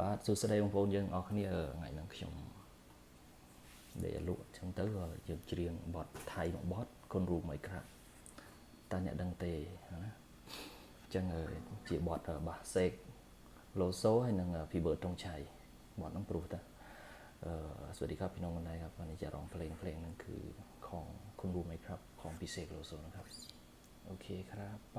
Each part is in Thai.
បាទសួស្តីបងប្អូនយើងអរគ្នាថ្ងៃហ្នឹងខ្ញុំដេកលក់អញ្ចឹងទៅយើងច្រៀងបទថៃមួយបទគុនរូបមិនក្រាប់តើអ្នកដឹងទេណាអញ្ចឹងជាបទបាសសេកឡូសូហើយនឹងពីបឺតុងឆៃបទហ្នឹងព្រោះតាអឺសวัสดีครับพี่น้องคนไทยครับวันนี้จะร้องเพลงเพลงนั้นคือของคุณรู้ไหมครับของพี่เสกโลโซนะครับโอเคครับไป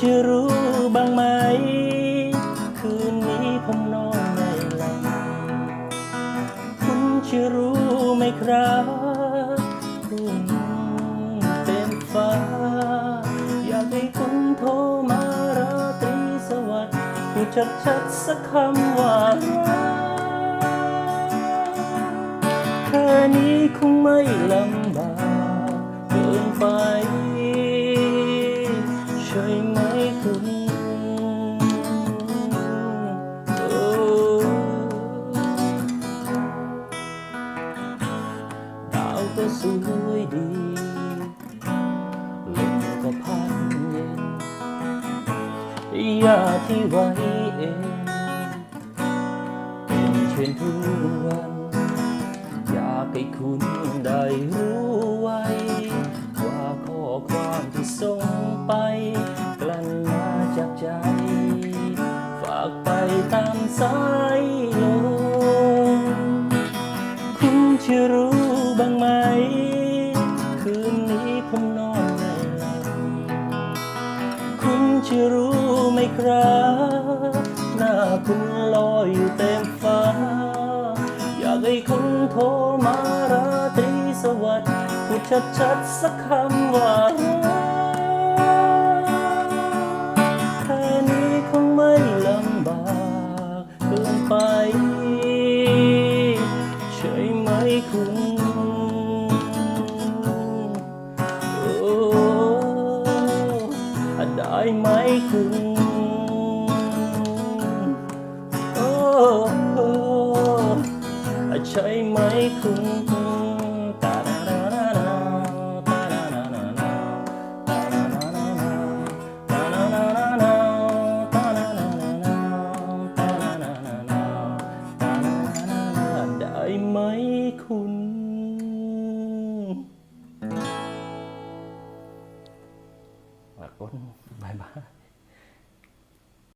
จะรู้บ้างไหม คืนนี้ผมนอนไม่หลับคุณจะรู้ไหมครับรุ่งเต็มฟ้า อยากให้คุณโทรมาราตรีสวัสดิ์พูดชัดๆสักคำว่ารักแค่นี้คงไม่ลำบากเกินไป คุณโอ้ดาวก็สวยดีลมก็พัดเย็นหญ้าที่ไว้เองเป็นเช่นทุกวัน อยากให้คุณได้รู้ ตามสายลมคุณจะรู้บ้างไหม คืนนี้ผมนอนไม่หลับคุณจะรู้ไหมครับหน้าคุณลอยอยู่เต็มฟ้า อยากให้คุณโทรมาราตรีสวัสดิ์พูดชัดๆสักคำว่า ไหมคุณตาดาดาดาดาตาดาดาดาดาตาดาดาดาดาตาดาดาดาดาตาดาดาดาดาตาดาดาดาดาตาดาดาดาได้ไหมคุณขอบคุณบายบาย